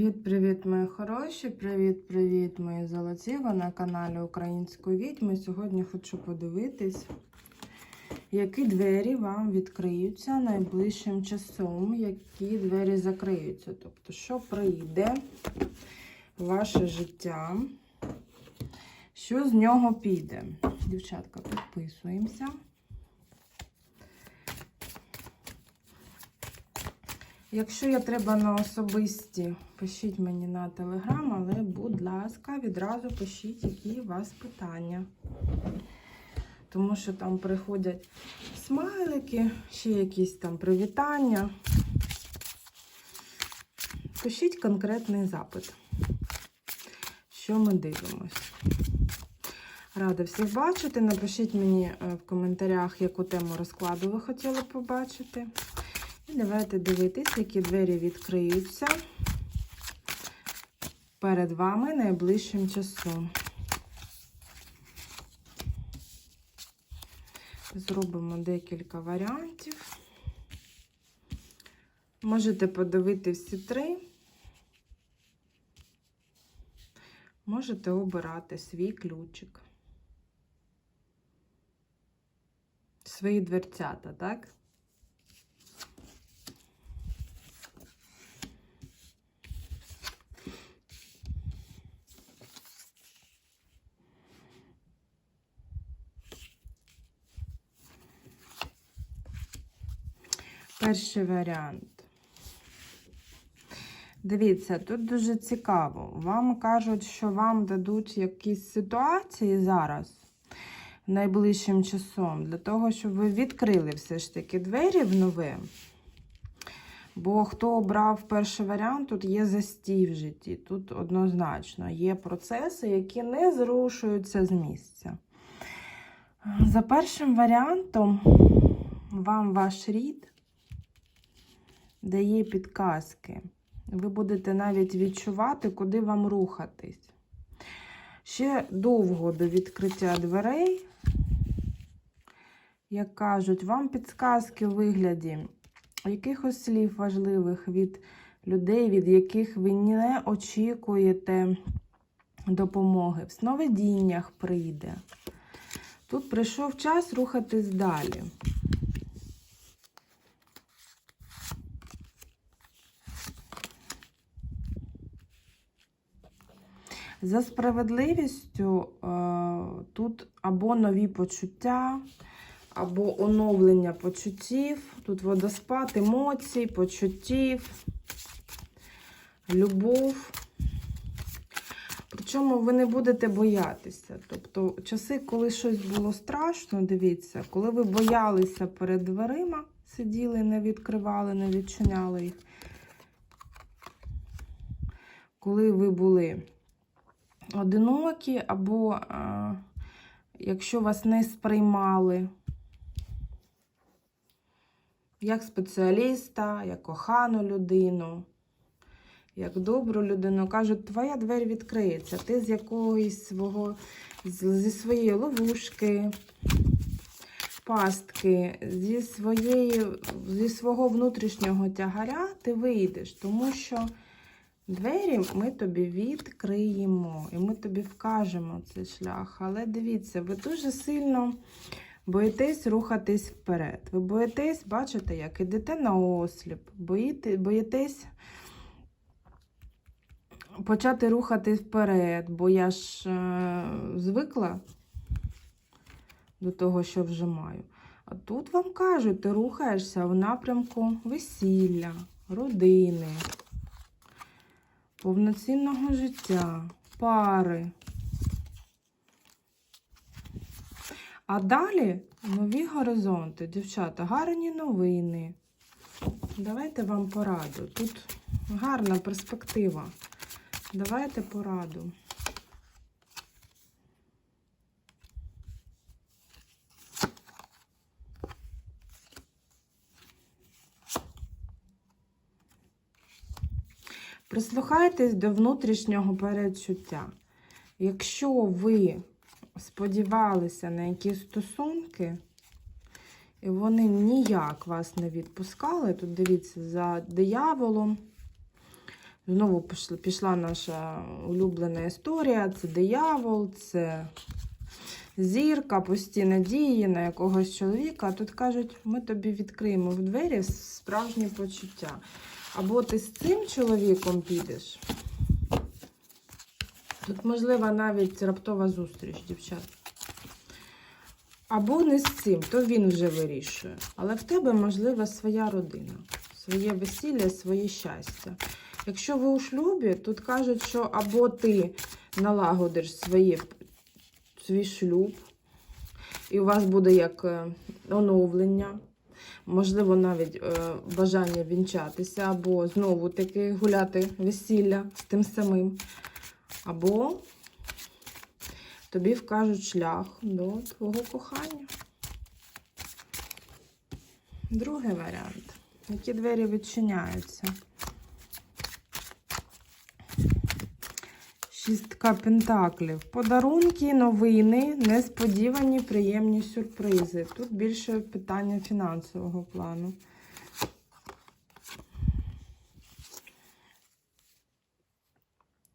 Привіт-привіт, мої хороші! Привіт-привіт, мої золоті! Ви на каналі Української відьми. Сьогодні хочу подивитись, які двері вам відкриються найближчим часом, які двері закриються. Тобто, що прийде в ваше життя, що з нього піде. Дівчатка, підписуємося. Якщо я треба на особисті, пишіть мені на телеграм, але, будь ласка, відразу пишіть, які у вас питання. Тому що там приходять смайлики, ще якісь там привітання. Пишіть конкретний запит, що ми дивимось. Рада всіх бачити. Напишіть мені е, в коментарях, яку тему розкладу ви хотіли побачити. І давайте дивитись, які двері відкриються перед вами найближчим часом. Зробимо декілька варіантів. Можете подивити всі три. Можете обирати свій ключик. Свої дверцята, так? Перший варіант. Дивіться, тут дуже цікаво. Вам кажуть, що вам дадуть якісь ситуації зараз, найближчим часом, для того, щоб ви відкрили все ж таки двері в нове. Бо хто обрав перший варіант, тут є застій в житті. Тут однозначно є процеси, які не зрушуються з місця. За першим варіантом, вам ваш рід дає підказки. Ви будете навіть відчувати, куди вам рухатись. Ще довго до відкриття дверей, як кажуть, вам підказки у вигляді якихось слів важливих від людей, від яких ви не очікуєте допомоги. В сновидіннях прийде. Тут прийшов час рухатись далі. За справедливістю е, тут або нові почуття, або оновлення почуттів. Тут водоспад емоцій, почуттів, любов. Причому ви не будете боятися. Тобто, часи, коли щось було страшно, дивіться, коли ви боялися перед дверима, сиділи, не відкривали, не відчиняли їх. Коли ви були одинокі, або а, якщо вас не сприймали як спеціаліста, як кохану людину, як добру людину, кажуть, твоя двері відкриється. Ти з якогось свого, зі своєї ловушки, пастки, зі, своєї, зі свого внутрішнього тягаря ти вийдеш, тому що. Двері ми тобі відкриємо, і ми тобі вкажемо цей шлях. Але дивіться, ви дуже сильно боїтесь рухатись вперед. Ви боїтесь, бачите, як ідете на осліп, боїте, боїтесь почати рухатись вперед, бо я ж е, звикла до того, що вже маю. А тут вам кажуть, ти рухаєшся в напрямку весілля, родини повноцінного життя, пари. А далі нові горизонти, дівчата, гарні новини. Давайте вам пораду. Тут гарна перспектива. Давайте пораду. Прислухайтесь до внутрішнього передчуття. Якщо ви сподівалися на якісь стосунки, і вони ніяк вас не відпускали, тут дивіться, за дияволом Знову пішла, наша улюблена історія. Це диявол, це зірка, пусті надії на якогось чоловіка. Тут кажуть, ми тобі відкриємо в двері справжні почуття. Або ти з цим чоловіком підеш. Тут можлива навіть раптова зустріч, дівчат. Або не з цим, то він вже вирішує. Але в тебе можлива своя родина, своє весілля, своє щастя. Якщо ви у шлюбі, тут кажуть, що або ти налагодиш своє, свій шлюб, і у вас буде як е, оновлення, можливо, навіть е, бажання вінчатися, або знову таки гуляти весілля з тим самим. Або тобі вкажуть шлях до твого кохання. Другий варіант. Які двері відчиняються? Шістка пентаклів. Подарунки, новини, несподівані, приємні сюрпризи. Тут більше питання фінансового плану.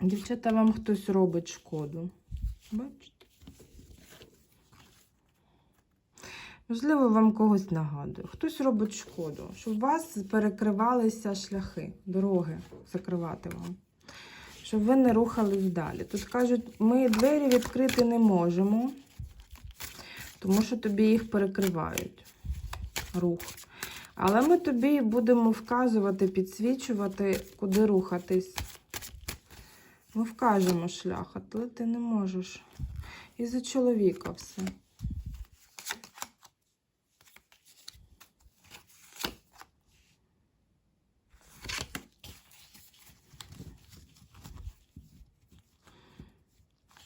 Дівчата, вам хтось робить шкоду. Бачите? Можливо, вам когось нагадує. Хтось робить шкоду, щоб у вас перекривалися шляхи, дороги закривати вам. Щоб ви не рухались далі. Тут кажуть, ми двері відкрити не можемо, тому що тобі їх перекривають. Рух. Але ми тобі будемо вказувати, підсвічувати, куди рухатись. Ми вкажемо шлях, але ти не можеш. І за чоловіка все.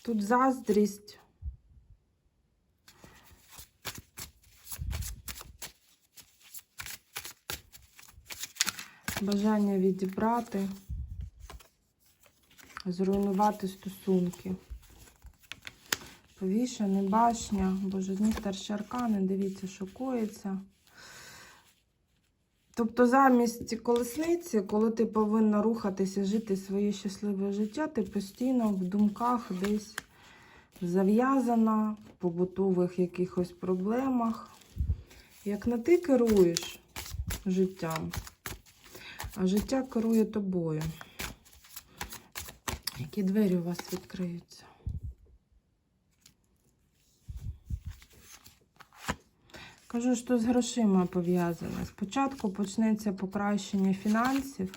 Тут заздрість. Бажання відібрати, зруйнувати стосунки. Повішений, башня, боже, них старші аркани, дивіться, що коїться. Тобто, замість колесниці, коли ти повинна рухатися, жити своє щасливе життя, ти постійно в думках десь зав'язана, в побутових якихось проблемах. Як не ти керуєш життям, а життя керує тобою. Які двері у вас відкриються? Кажу, що з грошима пов'язане. Спочатку почнеться покращення фінансів.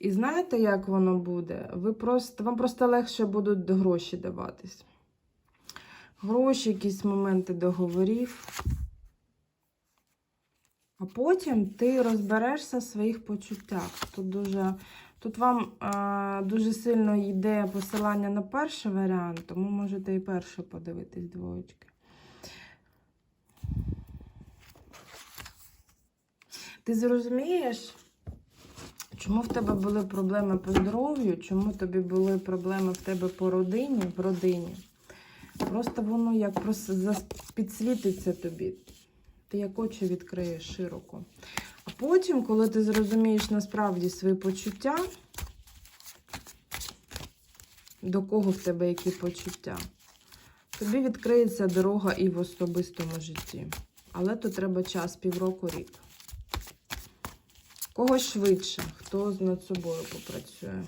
І знаєте, як воно буде? Ви просто, вам просто легше будуть гроші даватись. Гроші, якісь моменти договорів. А потім ти розберешся в своїх почуттях. Тут дуже, тут вам е, дуже сильно йде посилання на перший варіант, тому можете і перше подивитись двоєчки. Ти зрозумієш, чому в тебе були проблеми по здоров'ю, чому тобі були проблеми в тебе по родині, в родині. Просто воно як просто підсвітиться тобі. Ти як очі відкриєш широко. Потім, коли ти зрозумієш насправді свої почуття, до кого в тебе які почуття, тобі відкриється дорога і в особистому житті. Але то треба час, півроку, рік. Когось швидше, хто над собою попрацює.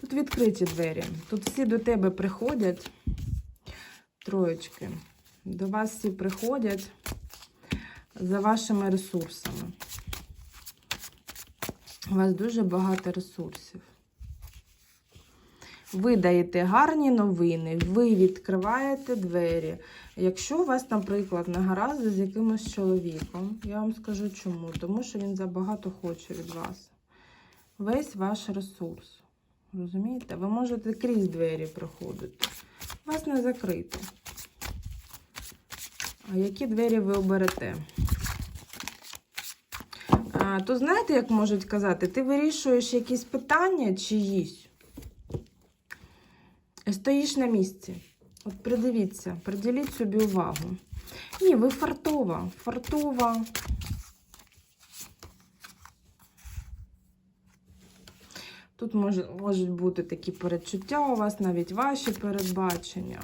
Тут відкриті двері. Тут всі до тебе приходять, троєчки. До вас всі приходять за вашими ресурсами. У вас дуже багато ресурсів. Ви даєте гарні новини, ви відкриваєте двері. Якщо у вас, наприклад, нагаразди з якимось чоловіком, я вам скажу чому. Тому що він забагато хоче від вас. Весь ваш ресурс. Розумієте? Ви можете крізь двері проходити. Вас не закрито. А які двері ви оберете? То знаєте, як можуть казати, ти вирішуєш якісь питання чиїсь, стоїш на місці. От придивіться, приділіть собі увагу. Ні, ви фартова, фартова. Тут можуть бути такі передчуття у вас, навіть ваші передбачення.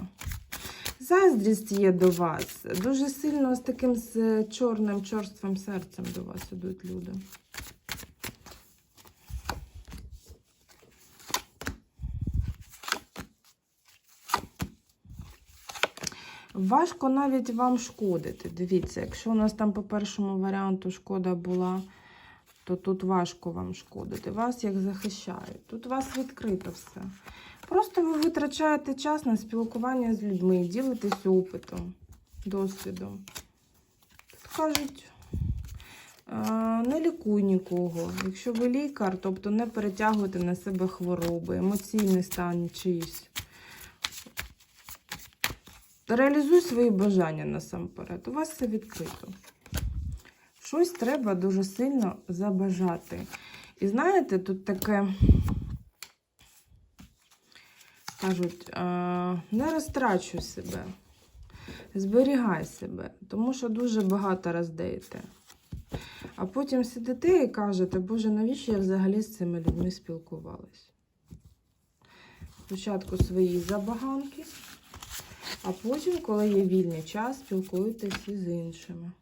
Заздрість є до вас. Дуже сильно з таким з чорним, чорствим серцем до вас ідуть люди. Важко навіть вам шкодити. Дивіться, якщо у нас там по першому варіанту шкода була, то тут важко вам шкодити. Вас як захищають. Тут вас відкрито все. Просто ви витрачаєте час на спілкування з людьми, ділитесь опитом, досвідом. Тут кажуть, е, не лікуй нікого. Якщо ви лікар, тобто не перетягуйте на себе хвороби, емоційний стан чиїсь. Реалізуй свої бажання насамперед. У вас все відкрито. Щось треба дуже сильно забажати. І знаєте, тут таке кажуть, е, не розтрачуй себе, зберігай себе, тому що дуже багато роздаєте. А потім сидите і кажете, Боже, навіщо я взагалі з цими людьми спілкувалась? Спочатку свої забаганки, а потім, коли є вільний час, спілкуйтесь із іншими.